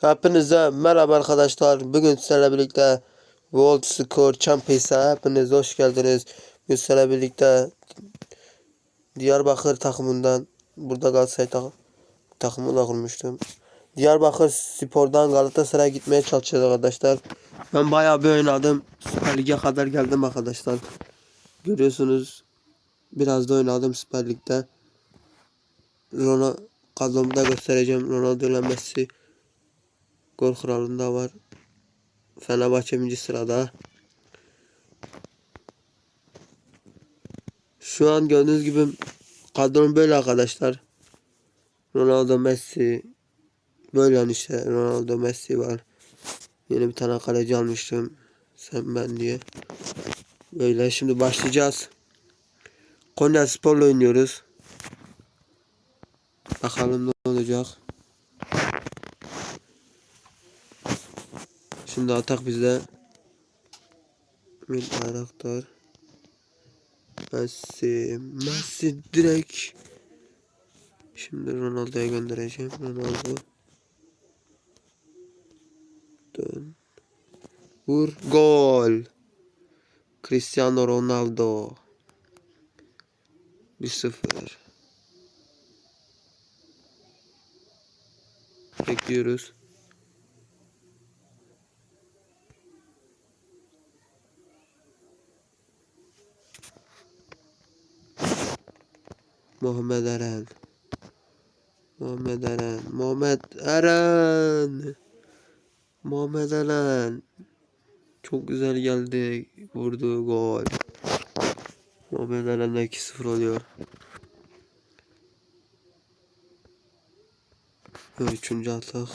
Hepinize merhaba arkadaşlar. Bugün sizlerle birlikte World Score Champions'a hepiniz hoş geldiniz. Bugün sizlerle birlikte Diyarbakır takımından burada Galatasaray takım, takımıyla kurmuştum. Diyarbakır Spor'dan Galatasaray'a gitmeye çalışacağız arkadaşlar. Ben bayağı bir oynadım. Süper Lig'e kadar geldim arkadaşlar. Görüyorsunuz biraz da oynadım Süper Lig'de. Ronaldo kadromu da göstereceğim. Ronaldo ile Messi Gol kralında var. Fenerbahçe birinci sırada. Şu an gördüğünüz gibi kadrom böyle arkadaşlar. Ronaldo Messi. Böyle yani işte Ronaldo Messi var. Yeni bir tane kaleci almıştım. Sen ben diye. Böyle şimdi başlayacağız. Konya Spor'la oynuyoruz. Bakalım ne olacak. Şimdi atak bizde. Bir Bayraktar. Messi. Messi direkt. Şimdi Ronaldo'ya göndereceğim. Ronaldo. Dön. Vur. Gol. Cristiano Ronaldo. 1-0. Bekliyoruz. Muhammed Eren. Muhammed Eren. Muhammed Eren. Muhammed Eren. Çok güzel geldi. Vurdu gol. Muhammed Eren 2-0 oluyor. Üçüncü atak.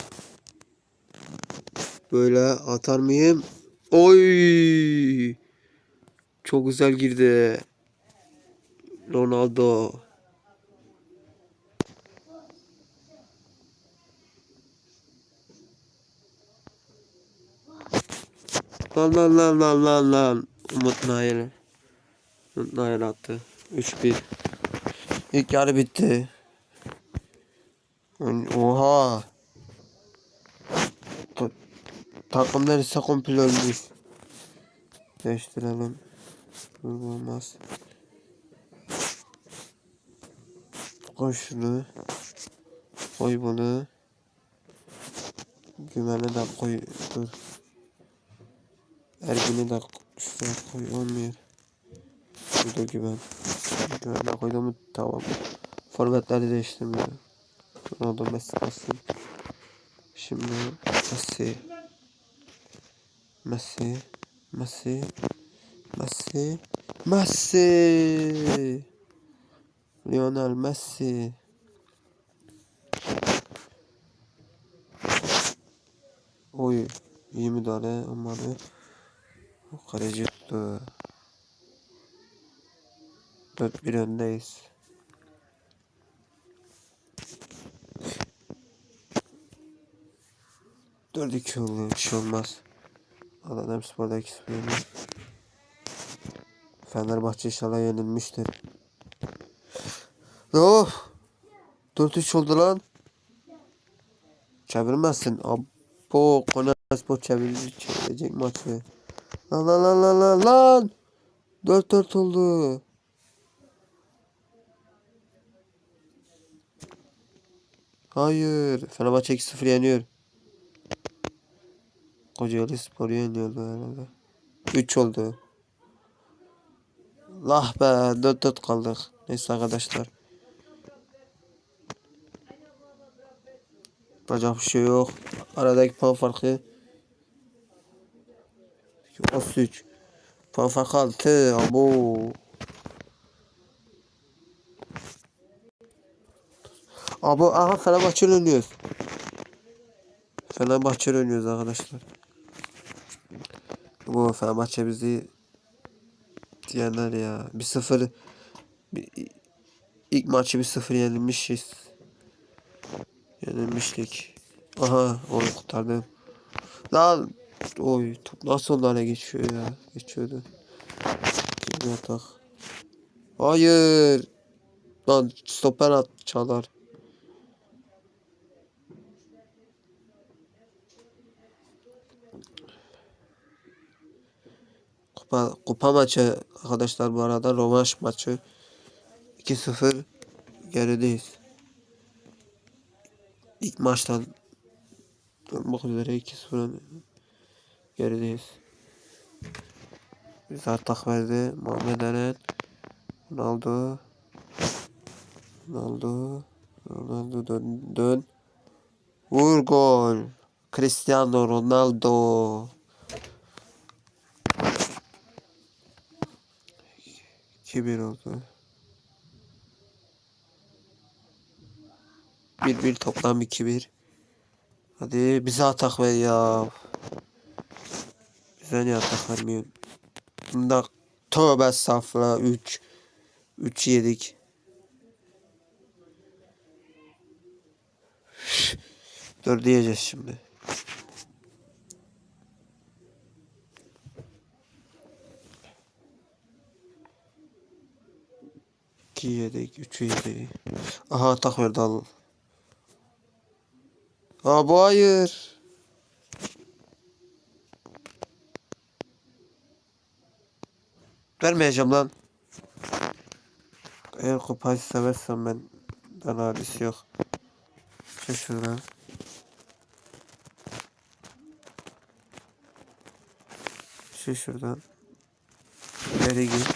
Böyle atar mıyım? Oy! Çok güzel girdi. Ronaldo. Lan lan lan lan lan lan. Umut Nair. Umut Nair attı. 3-1. İlk yarı bitti. Oha. Ta takım neredeyse komple ölmüş. Değiştirelim. Olmaz. Koy şunu. Koy bunu. Güvene de koy. Dur. Ergin'i de şuraya koy. Olmuyor. Burada güven. Güvene koydum mu tamam. Forvetleri değiştirmiyor. Ronaldo Messi kalsın. Şimdi Messi. Messi. Messi. Messi. Messi. Lionel Messi. Oy. iyi müdahale olmadı. Kaleci tuttu. 4-1 öndeyiz. Dört iki oluyor. Bir şey olmaz. Adana Spor'da 2 0 yenildi. Fenerbahçe inşallah yenilmiştir. Oh! 4-3 oldu lan. Çevirmezsin. Abo Konya Spor çevirecek, çevirecek maçı. Lan lan lan lan lan lan. 4-4 oldu. Hayır. Fenerbahçe 2-0 yeniyor. Kocaeli Spor'u yeniyordu herhalde. 3 oldu. Lah be 4-4 kaldık. Neyse arkadaşlar. Yapacak bir şey yok. Aradaki puan farkı. 33. Puan farkı 6. Abo. Abo aha Fenerbahçe oynuyoruz. Fenerbahçe oynuyoruz arkadaşlar. Bu Fenerbahçe bizi diyenler ya. 1-0 bir- ilk maçı 1-0 yenilmişiz. Yenilmiştik. Aha onu kurtardım. Lan Oy top nasıl lale geçiyor ya. Geçiyordu. Kim yatak. Hayır. Lan stoper at çalar. Kupa, kupa maçı arkadaşlar bu arada Romaş maçı 2-0 gerideyiz. İlk maçtan dönmek üzere 2-0 gerideyiz. Biz atak verdi. Muhammed Eren. Ronaldo. Ronaldo. Ronaldo dön. dön. Vur gol. Cristiano Ronaldo. İki bir oldu. Bir bir toplam iki bir. Hadi bize atak ver ya. Niye atak vermiyorsun? Bunda tövbe estağfurullah 3 3 yedik. Dur diyeceğiz şimdi. İki yedik, üçü yedik. Aha atak verdi al. Aa bu hayır. Vermeyeceğim lan. Eğer kupayı seversen ben ben hadisi yok. Şu şuradan. Şu şuradan. İleri git.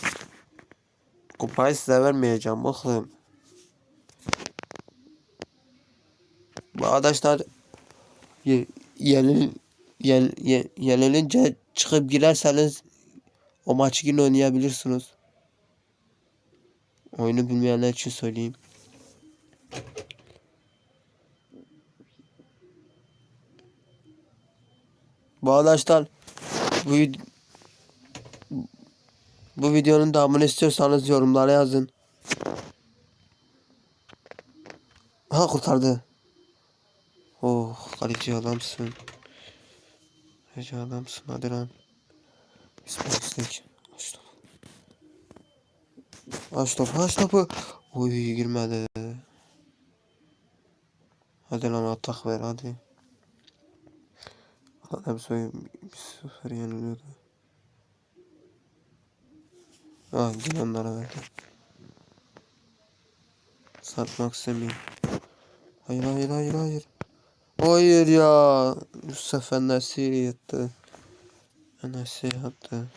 Kupayı size vermeyeceğim oğlum. Bu arkadaşlar ye- yenil, yen, ye- yenilince çıkıp girerseniz o maçı yine oynayabilirsiniz. Oyunu bilmeyenler için söyleyeyim. Bu arkadaşlar bu, bu videonun devamını istiyorsanız yorumlara yazın. Ha kurtardı. Oh kaleci adamsın. Kaleci adamsın hadi lan. Aç topu. Aç topu aç topu. Girmedi. Hadi lan atak ver hadi. Adam söyleyeyim bir sıfır yeniliyordu. Ah yine onlara verdi. Satmak istemiyorum. Hayır hayır hayır hayır. Hayır ya. Yusuf Enes'i yattı. Enes'i yattı.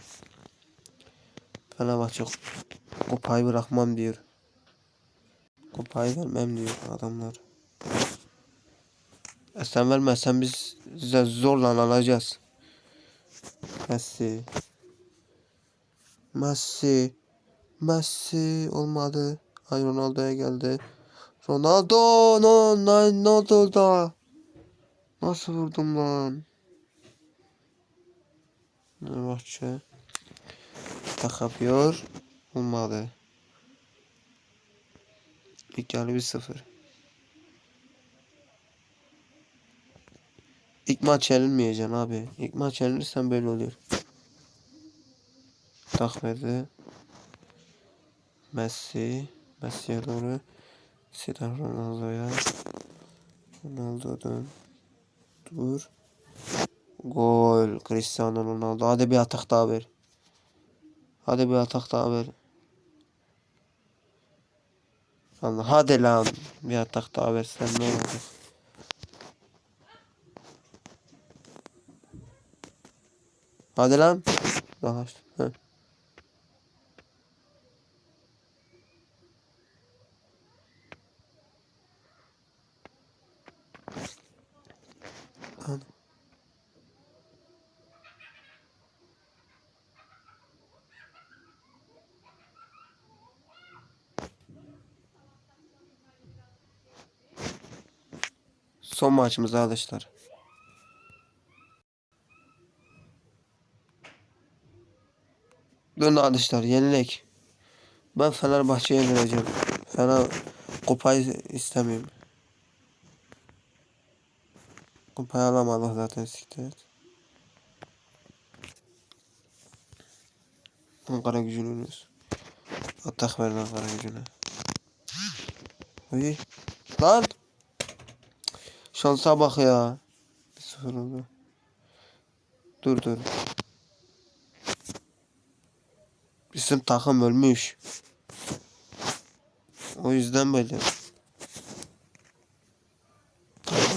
Fenerbahçe kupayı bırakmam diyor. Kupayı vermem diyor adamlar. E sen vermezsen biz size zorla alacağız. Messi. Messi. Messi olmadı. Ay Ronaldo'ya geldi. Ronaldo no no Ronaldo da. Nasıl vurdum lan? Fenerbahçe. Tak yapıyor. Olmadı. İlk yarı 1-0. İlk maç yenilmeyeceksin abi. İlk maç yenilirsen böyle oluyor. Tak verdi. Messi. Messi'ye doğru. Zidane Ronaldo'ya. Ronaldo'dan. Dur. Gol. Cristiano Ronaldo. Hadi bir atak daha ver. Hadi bir atak daha ver. Allah hadi lan. Bir atak daha versen ne olur. Hadi lan. Daha. Heh. Hadi. Son maçımız arkadaşlar. Dön arkadaşlar yenilek. Ben Fenerbahçe'ye yenileceğim. Fener kupayı istemiyorum. Kupayı alamadık zaten siktir. Ankara gücünü oynuyoruz. Atak ver Ankara gücüne. Oy. Lan. Şansa bak ya. Bir sıfır oldu. Dur dur. Bizim takım ölmüş. O yüzden böyle.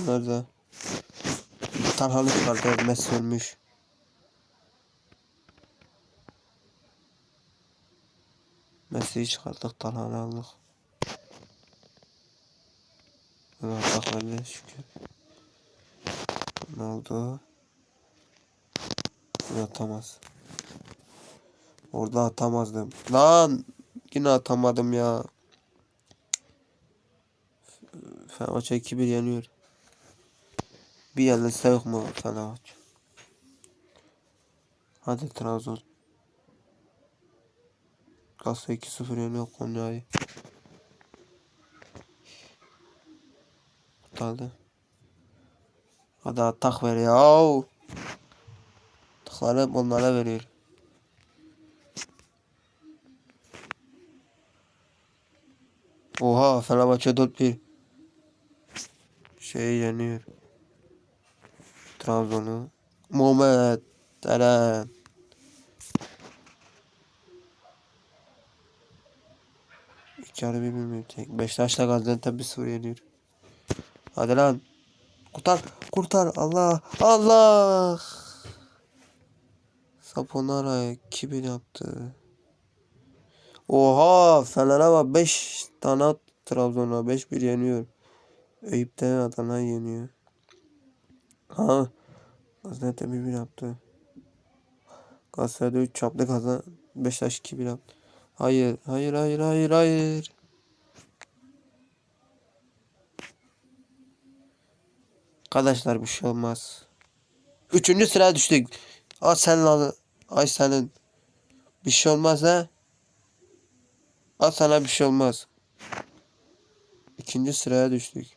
Da. Talhalı çıkardı. Messi ölmüş. Messi'yi çıkarttık. Talhalı aldık. Takımlar şükür. Ne oldu? Bunu atamaz. Orada atamazdım. Lan yine atamadım ya. Fenerbahçe 2-1 yeniyor. Bir yenilse yok mu Fenerbahçe? Hadi Trabzon. Galatasaray 2-0 yeniyor Konya'yı. Kurtardı. Hadi atak ver ya. Atakları hep onlara veriyor. Oha Fenerbahçe 4-1. Şey yeniyor. Trabzon'u. Muhammed Eren. İki arı bir bilmiyorum tek. Beşiktaş'ta Gaziantep bir sıfır yeniyor. Hadi lan. Kurtar. Kurtar. Allah. Allah. Saponara 2000 yaptı. Oha Fener'e bak 5 tane at Trabzon'a 5-1 yeniyor. Eyüp'ten Adana yeniyor. Ha. Gaziantep 1-1 yaptı. Galatasaray'da 3 çaplı kazan. Beşiktaş 2-1 yaptı. Hayır, hayır, hayır, hayır, hayır. Arkadaşlar bir şey olmaz. Üçüncü sıraya düştük. Ay sen lan. Ay senin. Bir şey olmaz ha. Al sana bir şey olmaz. İkinci sıraya düştük.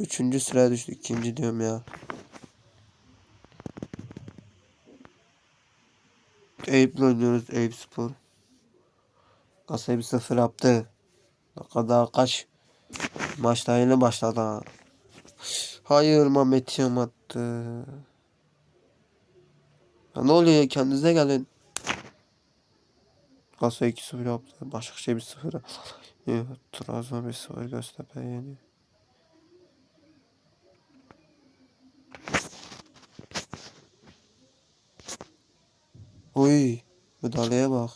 Üçüncü sıraya düştük. İkinci diyorum ya. Eyüp'le oynuyoruz. Eyüp Spor. Galatasaray bir sıfır yaptı. Dakika daha kaç maçta yeni başladı. Ha. Hayır Mehmet Yam attı. Ya ne oluyor kendinize gelin. Galatasaray 2-0 yaptı. Başakşehir 1-0. Evet, Trabzon 1-0 Göztepe yeni. Oy, müdahaleye bak.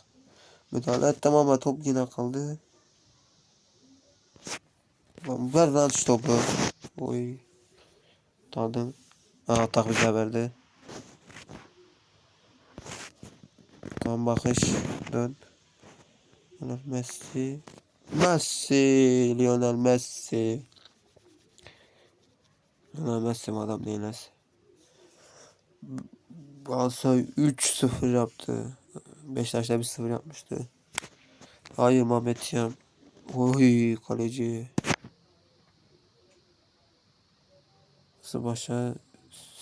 Müdahale ettim ama top yine kaldı. Lan ver lan şu topu. Oy. Tadım. Aa atak bize verdi. Tam bakış. Dön. Lionel Messi. Messi. Lionel Messi. Lionel Messi mi adam değil Messi. Galatasaray 3-0 yaptı. Beşiktaş'ta 1-0 yapmıştı. Hayır Mehmet Yam. Oy kaleci. Sıbaş'a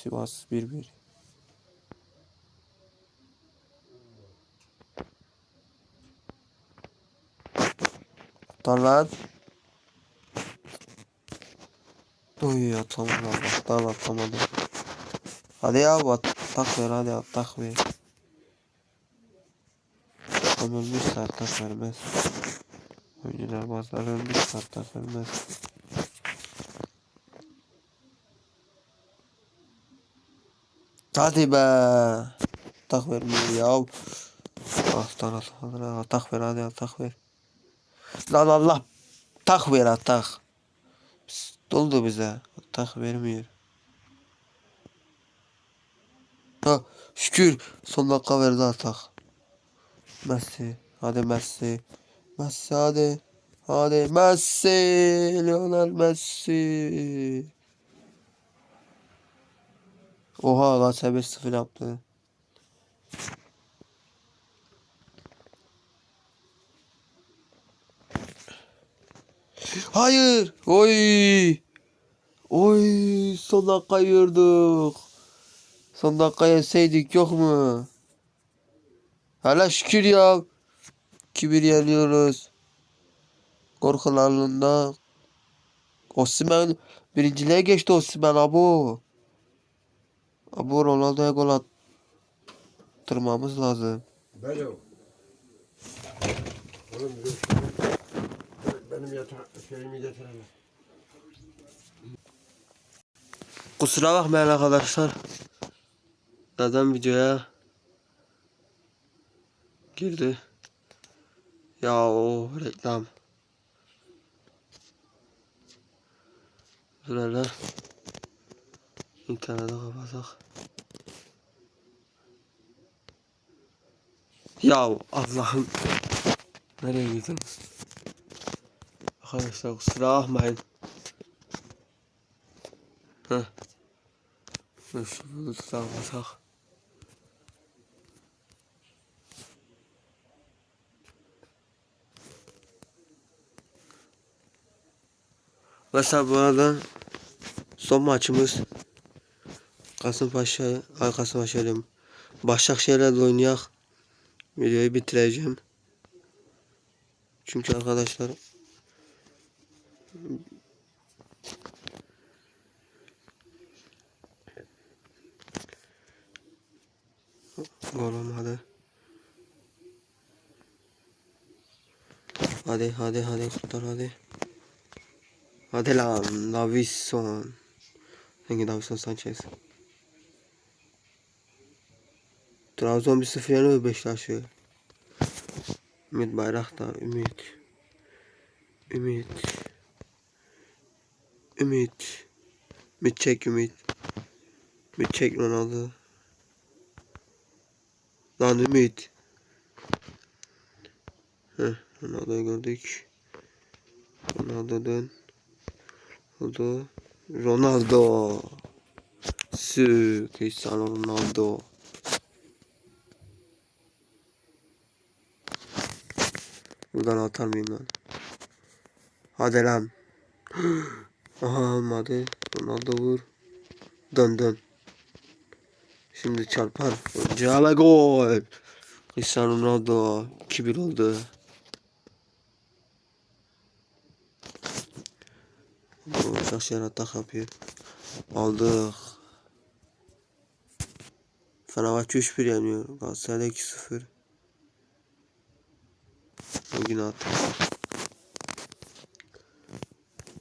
Sivas 1-1. Tutar lan. Oy atamadım Allah'tan atamadım. Hadi ya at, atak ver hadi atak ver. Tam ölmüş atak vermez. Oyuncular bazıları ölmüş atak vermez. Hadi be. Atak vermiyor ya. Allah'tan atamadım. Atak ver hadi atak ver. Lan Allah. Tak ver atak. Doldu bize. Atak vermiyor. Ha şükür son dakika verdi atak. Messi. Hadi Messi. Messi hadi. Hadi Messi. Lionel Messi. Oha Galatasaray 5-0 yaptı. Hayır. Oy. Oy son dakika yırdık. Son dakika yeseydik yok mu? Hala şükür ya. 2-1 yeniyoruz. Korkularında. Osimhen birinciliğe geçti Osimhen abo. Abo Ronaldo'ya gol attırmamız lazım. Oğlum bir de şunu- benim yatağı şeyimi getirelim. Kusura bakmayın arkadaşlar. Neden videoya girdi? Ya o reklam. İnternete kapatak. Ya Allah'ım. Nereye gittin? Arkadaşlar kusura bakmayın. Heh. Şunu tutamasak. Mesela bu arada son maçımız Kasımpaşa, ay Kasımpaşa diyorum. Başakşehir'le de oynayak. Videoyu bitireceğim. Çünkü arkadaşlar Gol olmadı. Hadi hadi hadi kurtar hadi. Hadi lan Davison. Hangi Davison Sanchez? Trabzon 1-0 yeniyor Beşiktaş'ı. Ümit Bayraktar, Ümit. Ümit. Ümit. Ümit çek Ümit. Ümit çek Ronaldo. Lan Ümit. Heh, Ronaldo'yu gördük. Ronaldo dön. Oldu. Ronaldo. Sü. Cristiano Ronaldo. Buradan atar mıyım lan? Hadi lan. Aha olmadı. Ronaldo vur. Dön dön. Şimdi çarpar. Cale gol. Cristiano Ronaldo 2-1 oldu. Başakşehir atak yapıyor. Aldık. Fenerbahçe 3-1 yeniyor. Galatasaray 2-0. Bugün attık.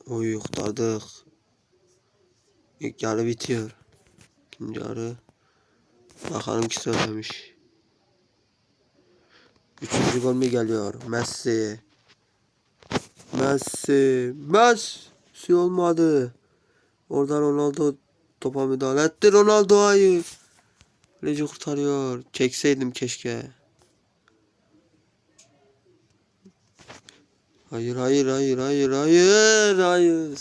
Oy kurtardık. İlk yarı bitiyor. İkinci yarı. Bakalım ki söylemiş. Üçüncü gol mü geliyor? Messi. Messi. Messi olmadı. Oradan Ronaldo topa müdahale etti. Ronaldo hayır. Kaleci kurtarıyor. Çekseydim keşke. Hayır hayır hayır hayır hayır hayır.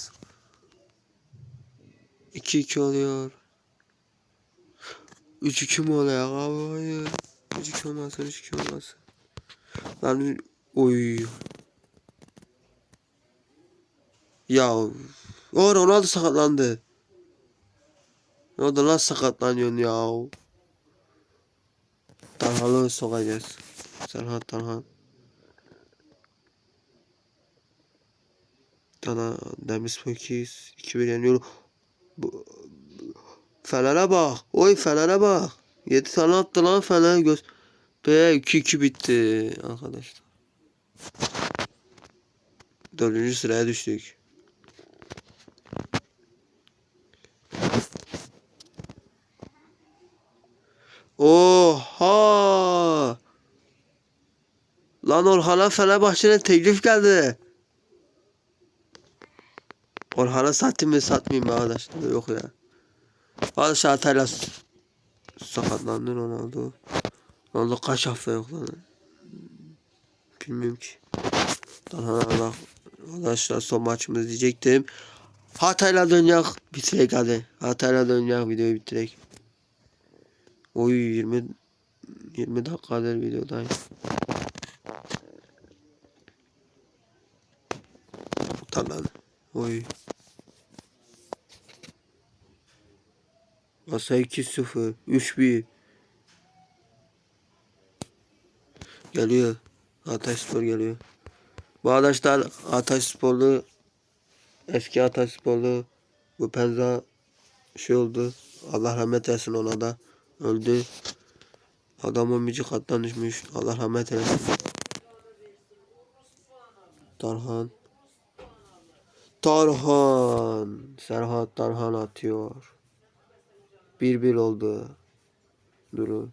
2-2 oluyor. 3-2 mi oluyor abi? Hayır. 3-2 olmasın, 3-2 olmasın. Lan oy. Ya o Ronaldo sakatlandı. Ne oldu lan sakatlanıyorsun ya? Talhan'ı sokacağız. Serhat Talhan. Tana Demirspor 200 2-1 yeniyor. Fener'e bak. Oy Fener'e bak. 7 tane attı lan Fener göz. Be 2-2 bitti arkadaşlar. Dördüncü sıraya düştük. Oha! Lan Orhan'a Fenerbahçe'ne teklif geldi. Orhan'a satayım mı satmayayım arkadaşlar? Yok ya. Arkadaşlar Hatay'la s- sakatlandı Ronaldo. Ronaldo kaç hafta yok lan? Bilmiyorum ki. Daha Allah. Arkadaşlar son maçımız diyecektim. Hatay'la dönecek. Bitirek hadi. Hatay'la dönecek videoyu bitirek. Oy 20 20 dakikadır videodayım. Tamam. Oy. Masa 2-0. 3-1. Geliyor. Hatay Spor geliyor. Bu arkadaşlar Sporlu eski Hatay Sporlu bu Penza şey oldu. Allah rahmet eylesin ona da. Öldü. Adamın mücü kattan düşmüş. Allah rahmet eylesin. Tarhan. Tarhan. Serhat Tarhan atıyor. 1-1 oldu. Durun.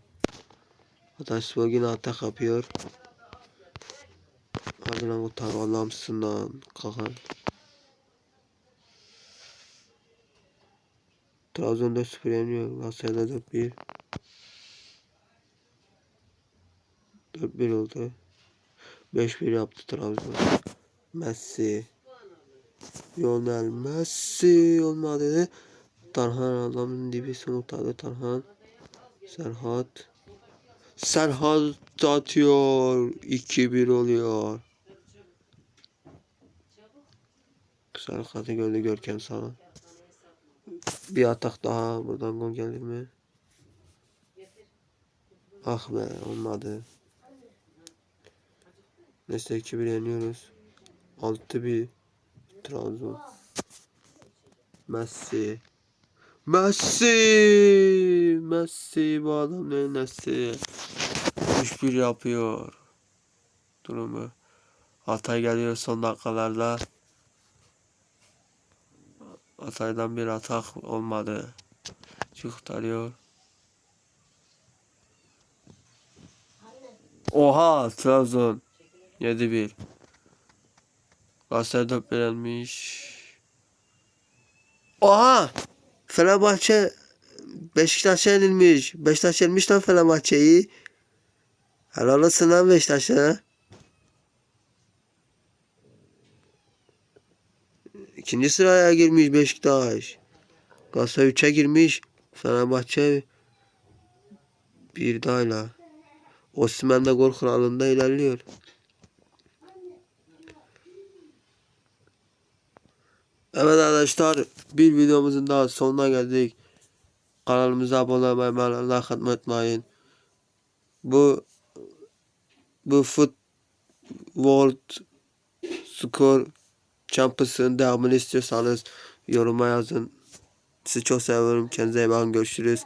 Ataspor yine atak yapıyor. Hadi lan kurtar Allah'ımsın lan. Kakan. Trabzon 4-0 yeniyor. Galatasaray'da 4-1. 4-1 oldu. 5-1 yaptı Trabzon. Messi. Lionel Messi olmadı. Tarhan adamın dibisini kurtardı Tarhan. Serhat. Serhat atıyor. 2-1 oluyor. Serhat'ı gördü Görkem sana. Bir atak daha. Buradan gol gelir mi? Ah be olmadı. Neyse 2-1 yeniyoruz. 6-1 Trabzon. Messi. Messi. Messi bu adam ne Messi. 3-1 yapıyor. Durumu. Hatay geliyor son dakikalarda. Hatay'dan bir atak olmadı. Çıkartıyor. Oha Trabzon 7-1. Galatasaray 4 yenilmiş. Oha! Fenerbahçe Beşiktaş'a yenilmiş. Beşiktaş yenilmiş lan Fenerbahçe'yi. Helal olsun lan Beşiktaş'a. İkinci sıraya girmiş Beşiktaş. Galatasaray 3'e girmiş. Fenerbahçe bir dahayla. Osman de gol kralında ilerliyor. Evet arkadaşlar bir videomuzun daha sonuna geldik. Kanalımıza abone olmayı, like atmayı unutmayın. Bu bu Foot World Score Champions'ın devamını istiyorsanız yoruma yazın. Sizi çok seviyorum. Kendinize iyi bakın. Görüşürüz.